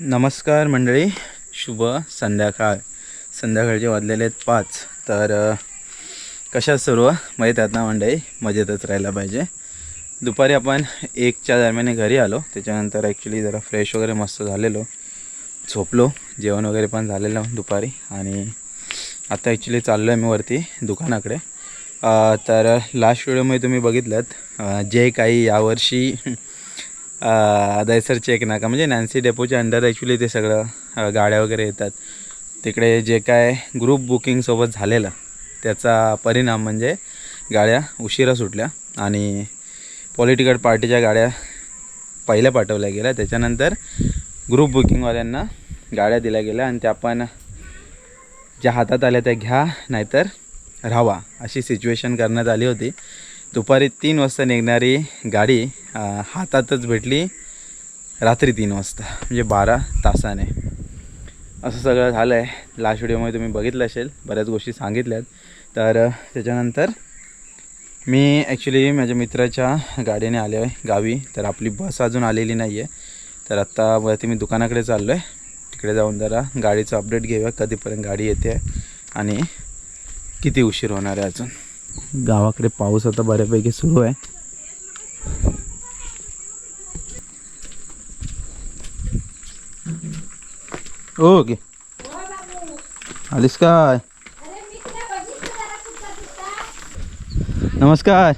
नमस्कार मंडळी शुभ संध्याकाळ. संध्याकाळचे वाजलेले आहेत पाच तर कशा सर्व? माहीत आहेत ना मंडळी? मजेतच राहायला पाहिजे. दुपारी आपण एकच्या दरम्यान घरी आलो त्याच्यानंतर ॲक्च्युली जरा फ्रेश वगैरे मस्त झालेलो. झोपलो जेवण वगैरे पण झालेलं दुपारी आणि आता ॲक्च्युली चाललो आहे मी वरती दुकानाकडे. तर लास्ट व्हिडिओमध्ये तुम्ही बघितलं जे काही यावर्षी दयसरचे एक नाका. म्हणजे नॅन्सी डेपोच्या अंडर ॲक्च्युली ते सगळं गाड्या वगैरे येतात. तिकडे जे काय ग्रुप बुकिंगसोबत झालेलं त्याचा परिणाम म्हणजे गाड्या उशिरा सुटल्या आणि पॉलिटिकल पार्टीच्या गाड्या पहिल्या पाठवल्या गेल्या. त्याच्यानंतर ग्रुप बुकिंगवाल्यांना गाड्या दिल्या गेल्या आणि त्या पण ज्या हातात आल्या त्या घ्या नाहीतर राहावा अशी सिच्युएशन करण्यात आली होती. दुपारी तीन वाजता निघणारी गाडी हातातच भेटली रात्री तीन वाजता म्हणजे बारा तासाने. असं सगळं झालं आहे लास्ट व्हिडिओमध्ये तुम्ही बघितलं असेल बऱ्याच गोष्टी सांगितल्यात. तर त्याच्यानंतर मी ॲक्च्युली माझ्या मित्राच्या गाडीने आले आहे गावी. तर आपली बस अजून आलेली नाही आहे तर आत्ता वरती मी दुकानाकडे चाललो आहे तिकडे जाऊन जरा गाडीचं अपडेट घेऊया. कधीपर्यंत गाडी येते आणि किती उशीर होणार आहे अजून. गावाकडे पाऊस आता बऱ्यापैकी सुरू आहे. ओके. आलीस काय? नमस्कार.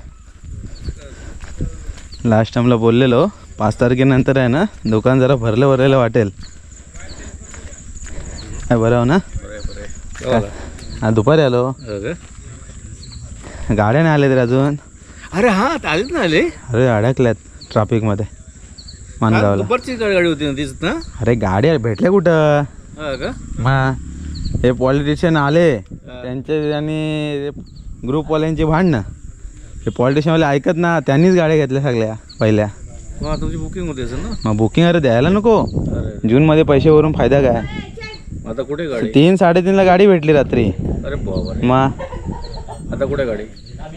लास्ट टाइमला बोललेलो. पाच तारखेनंतर आहे ना दुकान जरा भरलं भरलेलं वाटेल. काय बरं हो ना? हा दुपारी आलो. गाड्या नाही आल्या तरी अजून. अरे हा आलेच ना आले? अरे अडकल्यात ट्रॅफिकमध्ये मानगावला. दुपारची गाडी होती ना तीच ना अरे गाड्या भेटल्या कुठं? हा का? हे. पॉलिटिशियन आले त्यांचे आणि ग्रुपवाल्यांची भांडणं. हे पॉलिटिशियनवाले ऐकत ना त्यांनीच गाड्या घेतल्या सगळ्या पहिल्या. मग तुमची बुकिंग होती ना? मग बुकिंग अरे द्यायला नको. जूनमध्ये पैसे भरून फायदा काय? आता कुठे गाडी? तीन साडेतीनला गाडी भेटली रात्री. अरे. मग आता कुठे गाडी?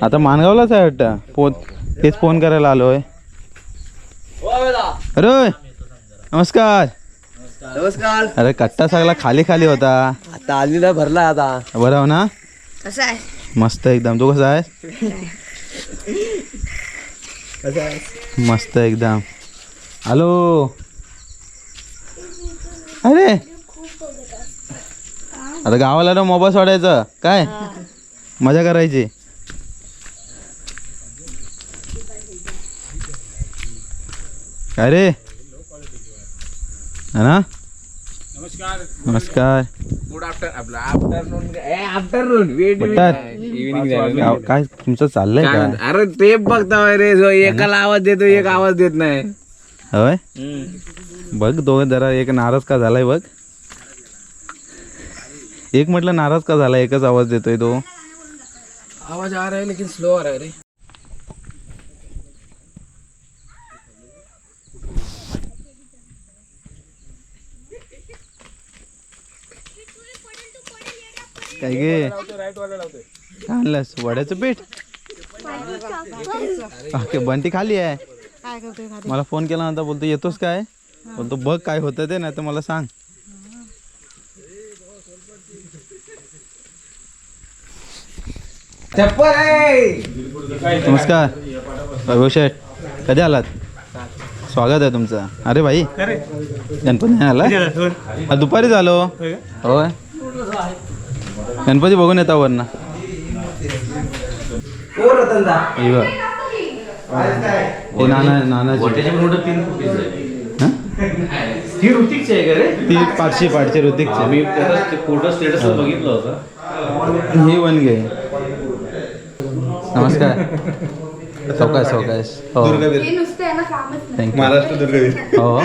आता मानगावलाच आहे वाटतं. फोन तेच फोन करायला आलोय. अरे नमस्कार. नमस्कार. अरे कट्टा सगळा खाली खाली होता. आता आलीला भरला आता. बरं हो ना? कसं आहे? मस्त एकदम. तू कसा आहे मस्त एकदम. हॅलो. अरे. आता गावाला ना मोबाईल सोडायचं. काय? मजा करायची. काय रे? है ना? नमस्कार. गुड आफ्टर आपलं आफ्टरनून आफ्टरनून बट्टर. गाव- काय तुमचं चाललंय काय अरे ते बघता रे जो एकाला आवाज देतो एक आवाज देत नाही. होय? बघ दोघं जरा एक नाराज का झालाय बघ. एक म्हटलं नाराज का झाला एकच आवाज देतोय तो. आवाज आ रहा है लेकिन स्लो आ रहा है रे. काय गे? काय आणलंस वड्याचं पीठ? ओके बंटी खाली आहे. मला फोन केला नंतर बोलतो येतोस काय? बोलतो बघ काय होतं ते नाही तर मला सांग. नमस्कार. वैभव शेठ कधी आलात? स्वागत आहे तुमचं. अरे भाई गणपती नाही आला दुपारीच आलो होय. गणपती बघून येता वरनं हे. हे नाना नानाची ऋतिकची आहे का रे? ती पाचशे पाचशे ऋतिकची मी फोटो स्टेटस बघितलं होतं. ही वन घे. नमस्कार. सौकाश सौकाश. हो. हे ना महाराष्ट्र दुर्ग हो.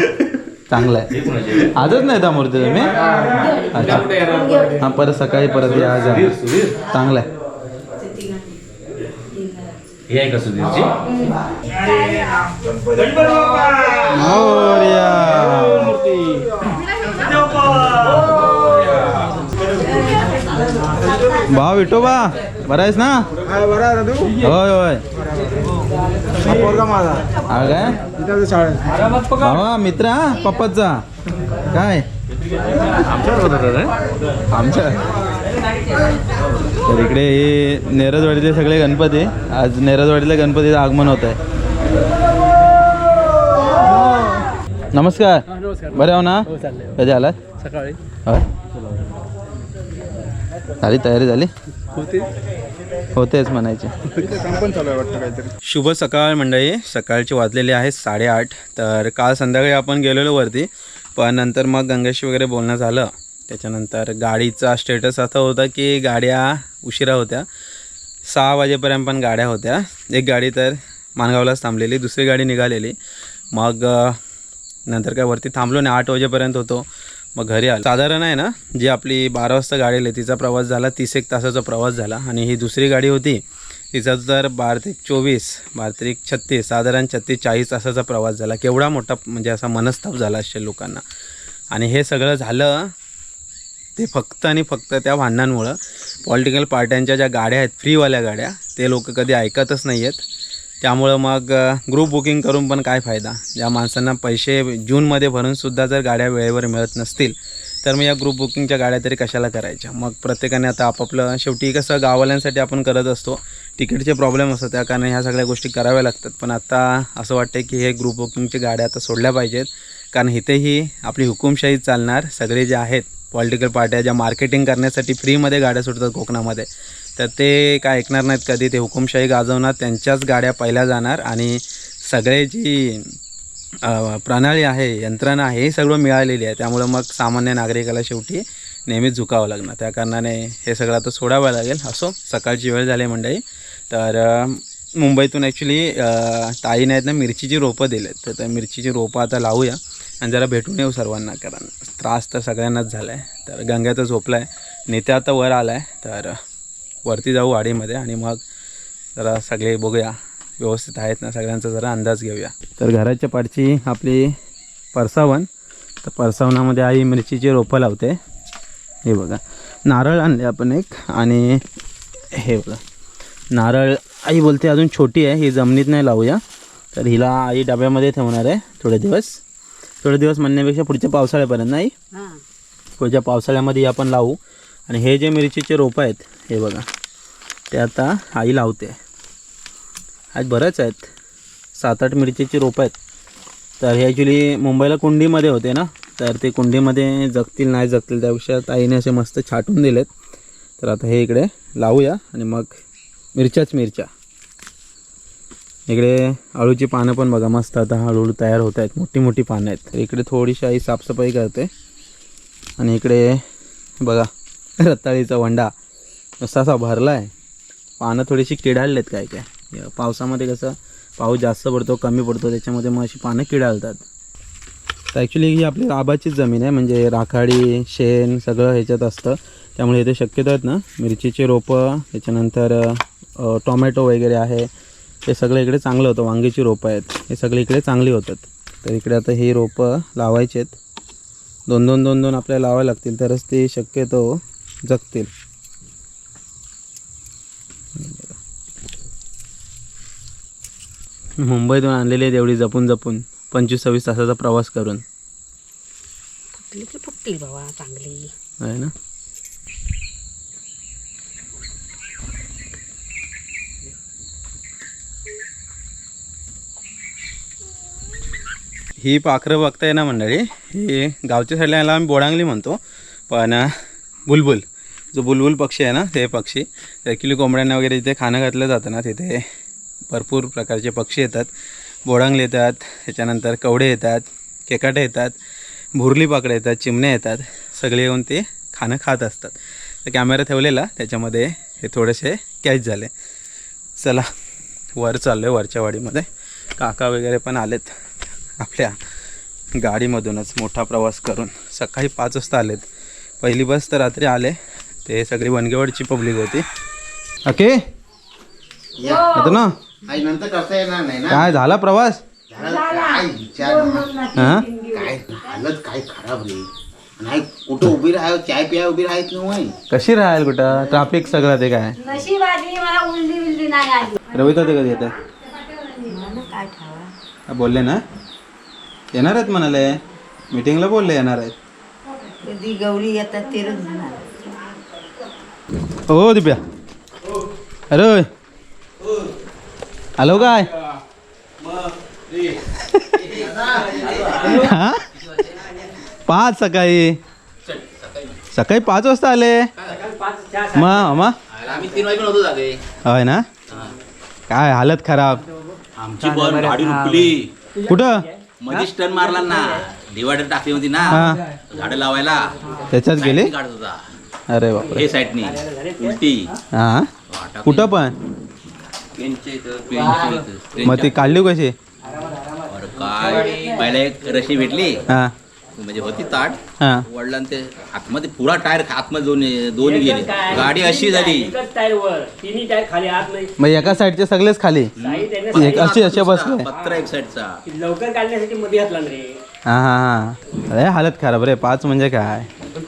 चांगलं आहे. आजच नाही येता मूर्ती तुम्ही? अच्छा. हां परत सकाळी परत या जा. चांगलं आहे. हे आहे का. भाव विठोबा बरा आहेस ना? होय होय. पोरगा माझा हा काय शाळेत मित्र हा पप्पाचा. काय? आमच्या तर इकडे हे नेरजवाडीतले सगळे गणपती. आज नेरजवाडीतल्या गणपतीचं आगमन होत आहे नमस्कार. बरे हो ना? कधी आलात? सकाळी. झाली तयारी झाली? होती? होतेच म्हणायचे. काम पण चालू आहे वाटतं काहीतरी. शुभ सकाळ मंडळी. सकाळचे वाजलेले आहेत साडेआठ. तर काल संध्याकाळी आपण गेलेलो वरती पण नंतर मग गंगेशी वगैरे बोलणं झालं. त्याच्यानंतर गाडीचा स्टेटस असा होता की गाड्या उशिरा होत्या. सहा वाजेपर्यंत पण गाड्या होत्या. एक गाडी तर माणगावलाच थांबलेली दुसरी गाडी निघालेली. मग नंतर काय वरती थांबलो नाही. आठ वाजेपर्यंत होतो. मग घरी आलो. साधारण आहे ना जी आपली बारा वाजता गाडी आली तिचा प्रवास झाला तीस एक तासाचा प्रवास झाला. आणि ही दुसरी गाडी होती तिचा तर बारा चोवीस बारा छत्तीस साधारण छत्तीस चाळीस तासाचा प्रवास झाला. केवढा मोठा म्हणजे असा मनस्ताप झाला असेल लोकांना. आणि हे सगळं झालं ते फक्त आणि फक्त त्या भांडणांमुळं. पॉलिटिकल पार्ट्यांच्या ज्या गाड्या आहेत फ्रीवाल्या गाड्या ते लोक कधी ऐकतच नाही आहेत त्यामुळं मग ग्रुप बुकिंग करून पण काय फायदा? ज्या माणसांना पैसे जूनमध्ये भरूनसुद्धा जर गाड्या वेळेवर मिळत नसतील तर मग या ग्रुप बुकिंगच्या गाड्या तरी कशाला करायच्या? मग प्रत्येकाने आता आपापलं शेवटी कसं गाववाल्यांसाठी आपण करत असतो तिकीटचे प्रॉब्लेम असतात त्या कारण ह्या सगळ्या गोष्टी कराव्या लागतात. पण आता असं वाटतं की हे ग्रुप बुकिंगच्या गाड्या आता सोडल्या पाहिजेत कारण इथेही आपली हुकुमशाही चालणार सगळे जे आहेत पॉलिटिकल पार्ट्या ज्या मार्केटिंग करण्यासाठी फ्रीमध्ये गाड्या सुटतात कोकणामध्ये. तर ते काय ऐकणार नाहीत कधी. ते हुकुमशाही गाजवणार त्यांच्याच गाड्या पहिल्या जाणार आणि सगळे जी प्रणाली आहे यंत्रणा आहे हे सगळं मिळालेली आहे. त्यामुळं मग सामान्य नागरिकाला शेवटी नेहमीच झुकावं लागणार. त्या कारणाने हे सगळं आता सोडावं लागेल. असो सकाळची वेळ झाली मंडळी. तर मुंबईतून ॲक्च्युली ताईने आहेत ना मिरचीची रोपं दिलेत. तर त्या मिरचीची रोपं आता लावूया. आणि जरा भेटून येऊ सर्वांना कारण त्रास तर सगळ्यांनाच झाला आहे तर गंग्यात झोपला आहे नेत्या आता वर आला आहे तर वरती जाऊ वाडीमध्ये आणि मग जरा सगळे बघूया. व्यवस्थित आहेत ना सगळ्यांचा जरा अंदाज घेऊया. तर घराच्या पाठची आपली परसावन. तर परसावनामध्ये आई मिरचीची रोपं लावते. हे बघा. नारळ आणले आपण एक आणि हे बघा. नारळ आई बोलते अजून छोटी आहे ही जमिनीत नाही लावूया. तर हिला आई डब्यामध्ये ठेवणार आहे थोडे दिवस. थोडे दिवस म्हणण्यापेक्षा पुढच्या पावसाळ्यापर्यंत नाही? पुढच्या पावसाळ्यामध्ये आपण लावू. आणि हे जे मिरचीचे रोपं आहेत हे बघा. ते आता आई लावते. आज बरंच आहेत. सात आठ मिरचीची रोपं आहेत. तर हे ॲक्च्युली मुंबईला कुंडीमध्ये होते ना? तर ते कुंडीमध्ये जगतील नाही जगतील त्यापेक्षा ताईने असे मस्त छाटून दिलेत. तर आता हे इकडे लावूया आणि मग मिरच्याच मिरच्या. इकडे अळूची पानं पण बघा मस्त आता हळूहळू तयार होत आहेत. मोठी मोठी पानं आहेत. तर इकडे थोडीशी आई साफसफाई करते. आणि इकडे बघा रताळीचा वंडा असा असा भरला आहे पानं थोडीशी किडाळलेत काय काय. पावसामध्ये कसं पाऊस जास्त पडतो कमी पडतो त्याच्यामध्ये मग अशी पानं किडाळतात. तर ॲक्च्युली ही आपली आबाचीच जमीन आहे म्हणजे राखाडी शेण सगळं ह्याच्यात असतं. त्यामुळे इथे शक्यतो आहेत ना मिरचीचे रोपं त्याच्यानंतर टोमॅटो वगैरे आहे. हे सगळं इकडे चांगलं होतं वांगीची रोपं आहेत. हे सगळे इकडे चांगली होतात. तर इकडे आता ही रोपं लावायची आहेत दोन दोन दोन दोन आपल्याला लावायला लागतील तरच ते शक्यतो जगतील. मुंबईतून आणलेली आहेत एवढी जपून जपून. पंचवीस सव्वीस तासाचा प्रवास करून. फुटली की फुटतील बाबा चांगली. आहे ना? ही पाखरं बघताय ना मंडळी? ही गावच्या साईडला याला आम्ही बोडांगली म्हणतो. पण बुलबुल. जो बुलबुल पक्षी आहे ना ते पक्षी. ॲक्च्युली कोंबड्यांना वगैरे जिथे खाणं घातलं जातं ना तिथे भरपूर प्रकारचे पक्षी येतात. बोडांगले येतात त्याच्यानंतर कवडे येतात केकाटे येतात भुरली पाकडे येतात चिमण्या येतात. सगळे येऊन ते खाणं खात असतात. तर कॅमेरा ठेवलेला त्याच्यामध्ये हे थोडेसे कॅच झाले. चला वर चाललो आहे वरच्या वाडीमध्ये. काका वगैरे पण आलेत. आपल्या गाडीमधूनच मोठा प्रवास करून सकाळी पाच वाजता आलेत. पहिली बस तर रात्री आले. ते सगळी वनगेवाडची पब्लिक होती. ओके आता ना? आई नंतर करता येणार नाही ना? काय झाला प्रवास? काय विचार काय हालत काय खराब रे. नाही कुठं उभी राहाय चाय पिया उभी नाही कशी राहाल कुठं? ट्राफिक सगळं ते काय? नशीब आली मला उलटी बिलटी नाही आली. रविता ते कधी येतात? बोलले ना. येणार आहेत म्हणाले. मीटिंगला बोलले येणार आहेत. कधी गौरी येतात ते हो दिप्या. अरे हॅलो काय? हा? पाच सकाळी. सकाळी पाच वाजता आले. मा मा. आम्ही तीन वाजेपर्यंत होतो जागे होय ना? काय हालत खराब? आमची पण गाडी रुकली कुठं? मध्येच टर्न मारला ना. डिवायडर टाकली होती ना. हा. झाडं लावायला. त्याच्यात गेले? काढत होता. अरे बापरे. हे उलटी. हा? कुठं पण. पेनच्या इथं, पेनच्या इथं. मग ती काढली कशी? अरे काय? पहिला एक रशी भेटली. हा. म्हणजे होती ताट. हा. ते आतमध्ये पुरा टायर आतमध्ये दोन दोन गेले. गाडी अशी झाली. मग एका साईडचे सगळेच खाली? एक अशी असे बसले पत्रा एक साईडचा लवकर काढण्यासाठी मध्ये घातला रे. हा हा हा. अरे हालत खराब रे. पाच म्हणजे काय?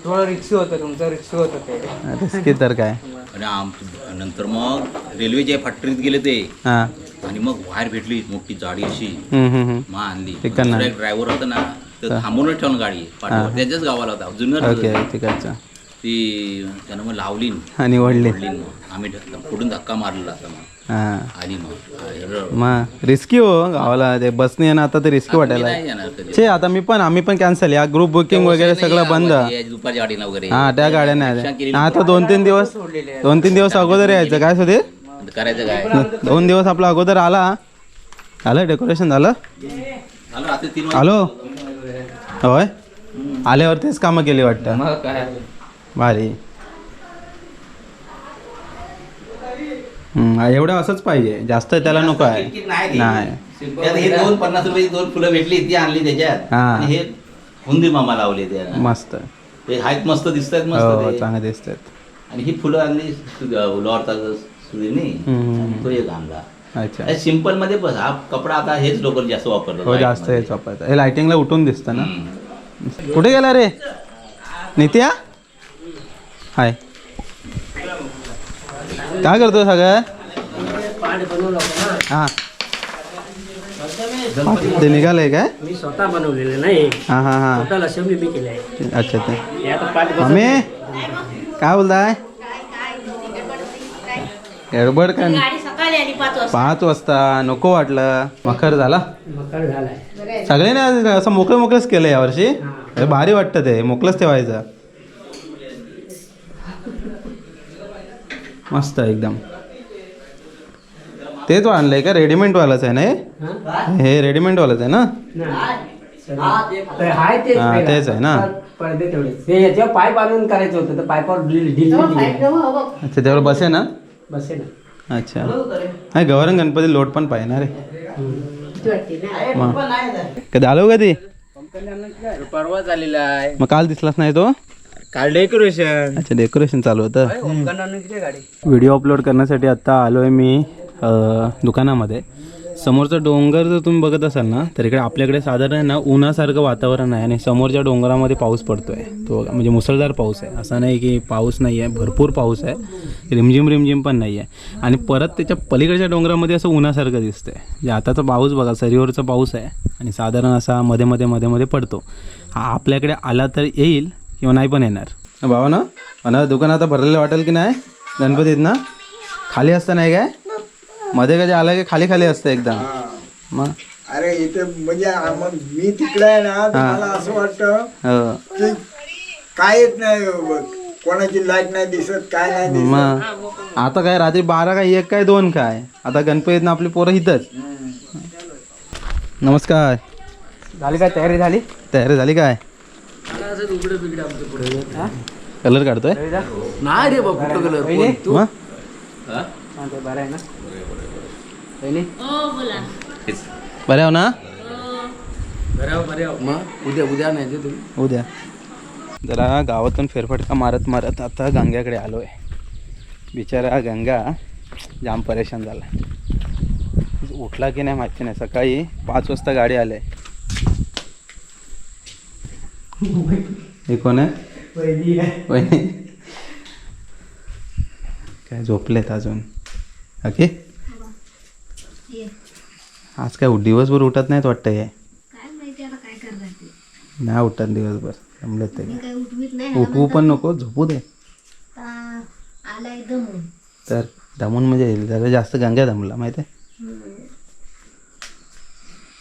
थोडं रिक्स होतं तुमचं रिक्स होतं ते. रिस्की तर काय? आणि नंतर मग रेल्वेच्या फॅक्टरीत गेले ते हा. आणि मग बाहेर भेटली मोठी जाडी अशी हम्म, हम्म, हम्म. मग आणली. दुसरा एक ड्रायव्हर होता ना तर थांबवूनच ठेवून गाडी. पाठीवर. त्याच्याच गावाला होता जुन्नर ओके तिकडचं. ती त्यानं मग लावली आणि वडली मग. आम्ही पुढून धक्का मारलेला आता मग. हा. आली मग. रिस्की हो गावाला ते बसने येणं आता ते रिस्की वाटायला नाही येणार कधी. छे आता मी पण आम्ही पण कॅन्सल या. ग्रुप बुकिंग वगैरे सगळं बंद. या दुपारच्या वगैरे. हा त्या गाड्या नाही केलेली आता दोन तीन दिवस दोन तीन दिवस अगोदर यायचं. काय सुधीर? करायचं काय? दोन दिवस आपला अगोदर आला. झालं डेकोरेशन झालं? झालं रात्री तीन वाजता. हॅलो? होय? आल्यावर तेच कामं केली वाटतं. भारी. एवढं असंच पाहिजे. जास्त त्याला नको आहे. नाही ती. त्यात हे दोन पन्नास रुपयाची दोन फुलं भेटली ती आणली त्याच्यात. हा. आणि हे हुंदी मामा लावले त्या मस्त. ते आहेत मस्त दिसत आहेत हो मस्त ते. चांगले दिसतात आणि ही फुलं आणली लॉरचा हम्म. तो एक आणला. अच्छा. सिंपलमध्ये बस हा कपडा आता हेच लोक जास्त वापरतात हो जास्त. हेच वापरतात. हे लाइटिंगला उठून दिसतं ना. कुठे गेला रे? नित्या? हाय. काय करतोय सगळं? ना हा. ते निघालंय काय? मी स्वतः बनवलेलं नाही. हा हा हा. मी केली आहे अच्छा ते हे आता पाठ बसवलं. मम्मी? काय बोलताय? गडबड काय? गाडी सकाळी आली पाच वाजता. पाच वाजता नको वाटलं. मखर झाला? मकर झालाय. सगळ्यांनी आज असं मोकळं मोकळंच केलं यावर्षी? अरे भारी वाटतं ते. मोकळंच ठेवायचं. मस्त एकदम. तेच आणलंय का? रेडीमेड वालाच आहे ना हे? हे? रेडीमेड वालाच आहे ना? तेच हा, आहे ना. पडदे तेवढे. ते याच्यावर पाईप आणून करायचं होतं तर पाईपावर ढील ढील दिली आहे. अच्छा त्यावर बसे ना? बसे ना. अच्छा. नाही गवारण गणपती लोट पण पाहिजे ना? रे मग. कधी आलो कधी परवा झालेला आहे. मग काल दिसलाच नाही तो? काल डेकोरेशन अच्छा डेकोरेशन चालू होतं. व्हिडिओ अपलोड करण्यासाठी आत्ता आलो आहे मी अ, दुकानामध्ये. समोरचा डोंगर जर तुम्ही बघत असाल ना तर इकडे आपल्याकडे साधारण आहे ना उन्हासारखं वातावरण आहे आणि समोरच्या डोंगरामध्ये पाऊस पडतो आहे तो बघा, म्हणजे मुसळधार पाऊस आहे. असं नाही की पाऊस नाही आहे भरपूर पाऊस आहे. रिमझिम रिमझिम पण नाही आहे आणि परत त्याच्या पलीकडच्या डोंगरामध्ये असं उन्हासारखं दिसतं आहे म्हणजे आताचा पाऊस बघा सरीवरचा पाऊस आहे आणि साधारण असा मध्ये मध्ये मध्ये मध्ये पडतो. हा आपल्याकडे आला तर येईल किंवा नाही पण येणार. भावा ना आणि दुकान आता भरलेलं वाटेल की नाही? गणपतीत ना? खाली असतं नाही काय? मध्ये कधी आलं की खाली खाली असतं एकदम मग? अरे इथे म्हणजे मग मी तिकडे आहे ना मला असं वाटतं हो. की काय येत नाही कोणाची लाइट नाही दिसत काय नाही दिसत. मग? आता काय रात्री बारा काय एक काय दोन काय? आता गणपतीत ना आपली पोरं इथंच. नमस्कार. झाली काय तयारी झाली? तयारी झाली काय? कलर काढतोय? नाही रे बाबा कुठं गेलं तू? मग बरं आहे ना. बरे हो ना? मग? उद्या उद्या नाही ते तुम्ही? उद्या. जरा गावातून फेरफटका मारत मारत आता गंग्याकडे आलो आहे बिचारा गंगा जाम परेशान झाला उठला की नाही माहिती नाही. सकाळी पाच वाजता गाडी आले. हे कोण आहे? वहिनी काय झोपलेत अजून? ओके आज काय दिवसभर उठत नाहीत वाटतं हे? नाही उठत दिवसभर. जमले ते. मी काय उठवीत नाही उठवू पण नको झोपू दे. तर दमून म्हणजे जरा जास्त गंगा दमला माहिती आहे?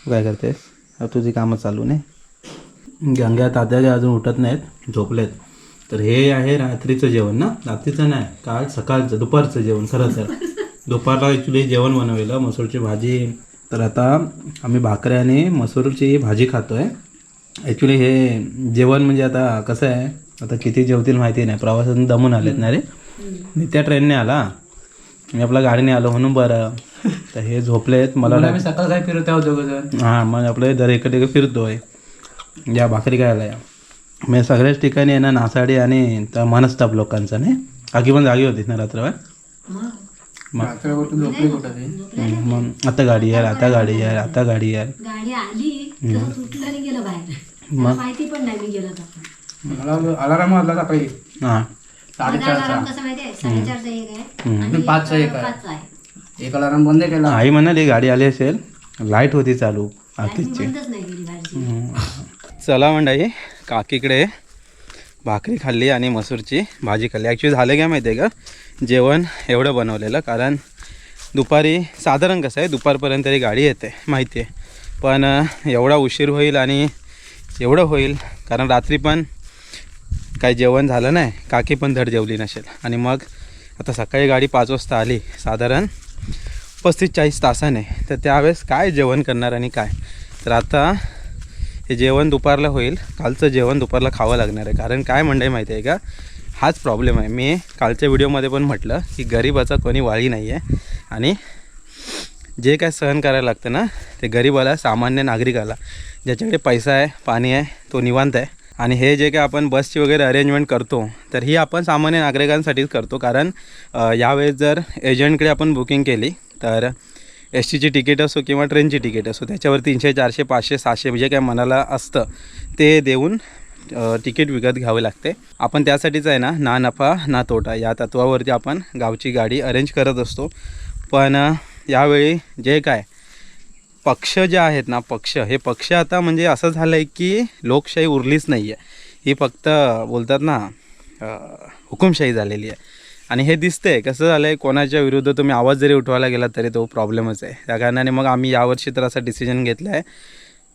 तू काय करतेस? तुझी कामं चालू नाही? गंगा तात्या अजून उठत नाहीत झोपलेत. तर हे आहे रात्रीचं जेवण ना? रात्रीचं नाही काल सकाळचं दुपारचं जेवण खरं तर. दुपारला ॲक्च्युली जेवण बनवलेलं मसूरची भाजी. तर आता आम्ही भाकऱ्या आणि मसूरची भाजी खातो आहे ॲक्च्युली हे जेवण म्हणजे आता कसं आहे आता किती जेवतील माहिती नाही प्रवासातून दमून आलेत ना रे? मी त्या ट्रेनने आला. मी आपल्या गाडीने आलो म्हणून बरं. तर हे झोपलेत मला सकाळ काय फिरत आहोत हां मग आपलं दर इकडे फिरतोय. या भाकरी खायला या. मी सगळ्याच ठिकाणी आहे ना नासाडी आणि त्या मनस्ताप लोकांचा नाही? आगी पण जागी होतीस ना रात्रभर? मग? आता गाडी यार आता गाडी यार आता गाडी यार. गाडी आली सुटलं आणि गेलं बाहेर. माहिती पण नाही मी गेलो वाजला सकाळी हां. अलाराम बंद केला. आई म्हणाली गाडी आली असेल लाइट होती चालू. आतीची चला मंडाई काकीकडे भाकरी खाल्ली आणि मसूरची भाजी खाल्ली. ॲक्च्युली झालं काय माहिती आहे का? जेवण एवढं बनवलेलं कारण दुपारी साधारण कसं आहे दुपारपर्यंत तरी गाडी येते माहिती आहे पण एवढा उशीर होईल आणि एवढं होईल कारण रात्री पण काही जेवण झालं नाही काकी पण धड जेवली नसेल. आणि मग आता सकाळी गाडी पाच वाजता आली साधारण पस्तीस चाळीस तासाने. तर त्यावेळेस काय जेवण करणार आणि काय? तर आता हे जेवण दुपारला होईल. कालचं जेवण दुपारला खावं लागणार आहे. कारण काय म्हणणं आहे माहिती आहे का? हाच प्रॉब्लेम आहे. मी कालच्या व्हिडिओमध्ये पण म्हटलं की गरीबाचा कोणी वाळी नाही आहे आणि जे काय सहन करायला लागतं ना ते गरिबाला सामान्य नागरिकाला ज्याच्याकडे पैसा आहे पाणी आहे तो निवांत आहे. आणि हे जे काय आपण बसची वगैरे अरेंजमेंट करतो तर ही आपण सामान्य नागरिकांसाठीच करतो. कारण यावेळेस जर एजंटकडे आपण बुकिंग केली तर एस टीची तिकीट असो किंवा ट्रेनची तिकीट असो त्याच्यावर तीनशे चारशे पाचशे सहाशे जे काय मनाला असतं ते देऊन तिकीट विकत घ्यावे लागते. आपण त्यासाठीच आहे ना ना नफा ना तोटा या तत्वावरती आपण गावची गाडी अरेंज करत असतो. पण यावेळी जे काय पक्ष जे आहेत ना पक्ष हे पक्ष आता म्हणजे असं झालं आहे की लोकशाही उरलीच नाही आहे ही फक्त बोलतात ना हुकुमशाही झालेली आहे. आणि हे दिसतंय कसं झालं आहे कोणाच्या विरुद्ध तुम्ही आवाज जरी उठवायला गेला तरी तो प्रॉब्लेमच आहे. त्या कारणाने मग आम्ही यावर्षी तर असा डिसिजन घेतला आहे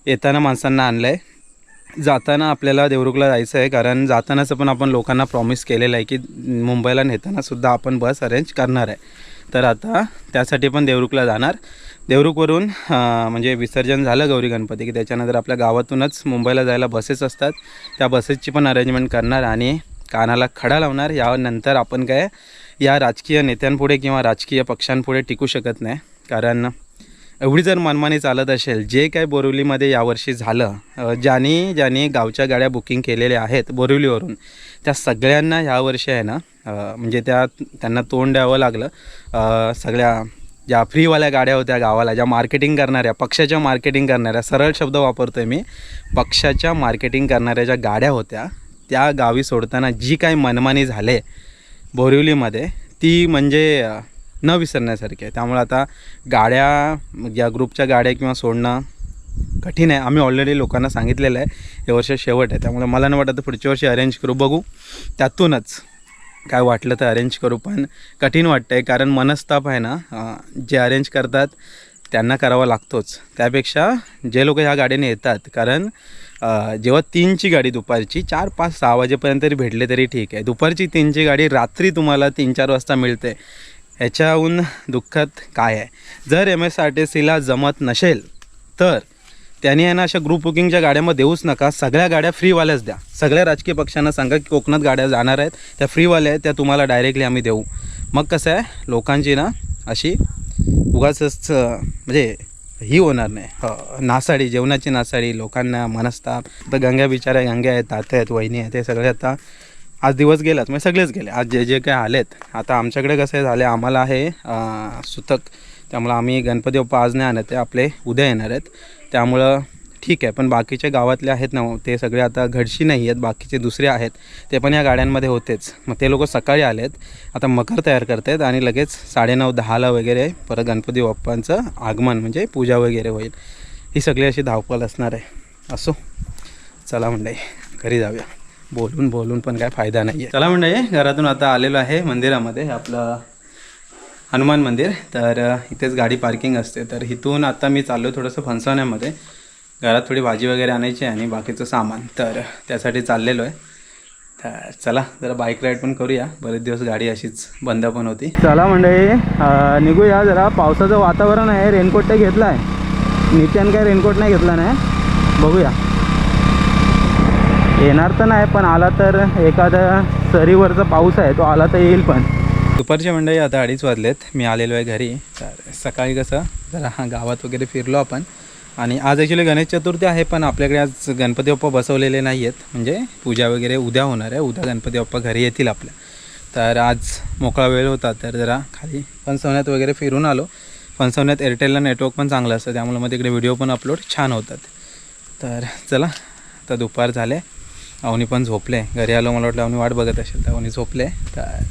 येताना माणसांना आणलं आहे जाताना आपल्याला देवरुखला जायचं आहे कारण जातानाचं पण आपण लोकांना प्रॉमिस केलेलं आहे की मुंबईला नेतानासुद्धा आपण बस अरेंज करणार आहे. तर आता त्यासाठी पण देवरुखला जाणार. देवरुखवरून म्हणजे विसर्जन झालं गौरी गणपती की त्याच्यानंतर आपल्या गावातूनच मुंबईला जायला बसेस असतात. त्या बसेसची पण अरेंजमेंट करणार आणि कानाला खडा लावणार यानंतर आपण काय या राजकीय नेत्यांपुढे किंवा राजकीय पक्षांपुढे टिकू शकत नाही. कारण एवढी जर मनमानी चालत असेल जे काय बोरिवलीमध्ये यावर्षी झालं ज्याने ज्यांनी ज्यांनी गावच्या गाड्या बुकिंग केलेल्या आहेत बोरिवलीवरून त्या सगळ्यांना यावर्षी आहे ना म्हणजे त्या त्यांना तोंड द्यावं लागलं. सगळ्या ज्या फ्रीवाल्या गाड्या होत्या गावाला ज्या मार्केटिंग करणाऱ्या पक्षाच्या मार्केटिंग करणाऱ्या सरळ शब्द वापरतो आहे मी पक्षाच्या मार्केटिंग करणाऱ्या ज्या गाड्या होत्या त्या गावी सोडताना जी काही मनमानी झाले बोरिवलीमध्ये ती म्हणजे न विसरण्यासारखी आहे. त्यामुळे आता गाड्या या ग्रुपच्या गाड्या किंवा सोडणं कठीण आहे. आम्ही ऑलरेडी लोकांना सांगितलेलं आहे. हे वर्ष शेवट आहे. त्यामुळे मला नाही वाटत पुढच्या वर्षी अरेंज करू. बघू. त्यातूनच काय वाटलं तर अरेंज करू. पण कठीण वाटतं आहे कारण मनस्ताप आहे ना जे अरेंज करतात त्यांना करावा लागतोच. त्यापेक्षा जे लोक ह्या गाडीने येतात कारण जेव्हा तीनची गाडी दुपारची चार पाच सहा वाजेपर्यंत तरी भेटले तरी ठीक आहे. दुपारची तीनची गाडी रात्री तुम्हाला तीन चार वाजता मिळते. ह्याच्याहून दुःखात काय आहे? जर एम एस आर टी सीला जमत नसेल तर त्यांनी आहे ना अशा ग्रुप बुकिंगच्या गाड्या मग देऊच नका. सगळ्या गाड्या फ्रीवाल्याच द्या. सगळ्या राजकीय पक्षांना सांगा की कोकणात गाड्या जाणार आहेत. त्या फ्रीवाल्या आहेत त्या तुम्हाला डायरेक्टली आम्ही देऊ. मग कसं आहे? लोकांची ना अशी उगाच म्हणजे ही होणार नाही. हो, नासाडी जेवणाची नासाडी लोकांना मनस्ताप तर गंग्या बिचाऱ्या गंग्या आहेत तात्या आहेत वहिनी आहेत हे सगळे आता आज दिवस गेलाच म्हणजे सगळेच गेले. आज जे जे काय आलेत आता आमच्याकडे कसं झाले आम्हाला आहे सुतक. त्यामुळं आम्ही गणपती बाप्पा आज नाही आणत आहे आपले उद्या येणार आहेत. त्यामुळं ठीक आहे पण बाकीचे गावातले आहेत ना हो, ते सगळे आता घडशी नाही आहेत बाकीचे दुसरे आहेत ते पण या गाड्यांमध्ये होतेच. मग ते लोक सकाळी आलेत आता मकर तयार करत आहेत आणि लगेच साडेनऊ दहाला वगैरे परत गणपती बाप्पांचं आगमन म्हणजे पूजा वगैरे होईल. ही सगळी अशी धावपळ असणार आहे. असो चला म्हणजे घरी जाऊया. बोलून बोलून पण काय फायदा नाही आहे चला म्हणजे घरातून आता आलेलो आहे मंदिरामध्ये आपलं हनुमान मंदिर. तर इथेच गाडी पार्किंग असते. तर इथून आता मी चाललो थोडंसं फणसवण्यामध्ये घरात थोडी भाजी वगैरे आणायची आणि बाकीचं सामान. तर त्यासाठी चाललेलो आहे. तर चला जरा बाईक राईड पण करूया. बरेच दिवस गाडी अशीच बंद पण होती. चला मंडळी निघूया जरा. पावसाचं वातावरण आहे. रेनकोट ते घेतला आहे नित्यान काय रेनकोट नाही घेतला नाही बघूया. येणार तर नाही पण आला तर एखादा सरीवरचा पाऊस आहे तो आला तर येईल पण. दुपारचे मंडळी आता अडीच वाजलेत. मी आलेलो आहे घरी. तर सकाळी कसं जरा हा गावात वगैरे फिरलो आपण. आणि आज ॲक्च्युली गणेश चतुर्थी आहे पण आपल्याकडे आज गणपती बाप्पा बसवलेले नाही आहेत म्हणजे पूजा वगैरे उद्या होणार आहे. उद्या गणपती बाप्पा घरी येतील आपल्या. तर आज मोकळा वेळ होता तर जरा खाली फणसवण्यात वगैरे फिरून आलो. फणसवण्यात एअरटेलला नेटवर्क पण चांगलं असतं त्यामुळे मग तिकडे व्हिडिओ पण अपलोड छान होतात. तर चला आता दुपार झाले. अवनी पण झोपले. घरी आलो मला वाटलं अवनी वाट बघत असेल तर अवनी झोपले. तर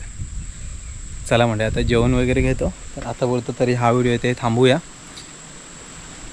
चला म्हणजे आता जेवण वगैरे घेतो. तर आता बोलतो तरी हा व्हिडिओ इथे थांबूया.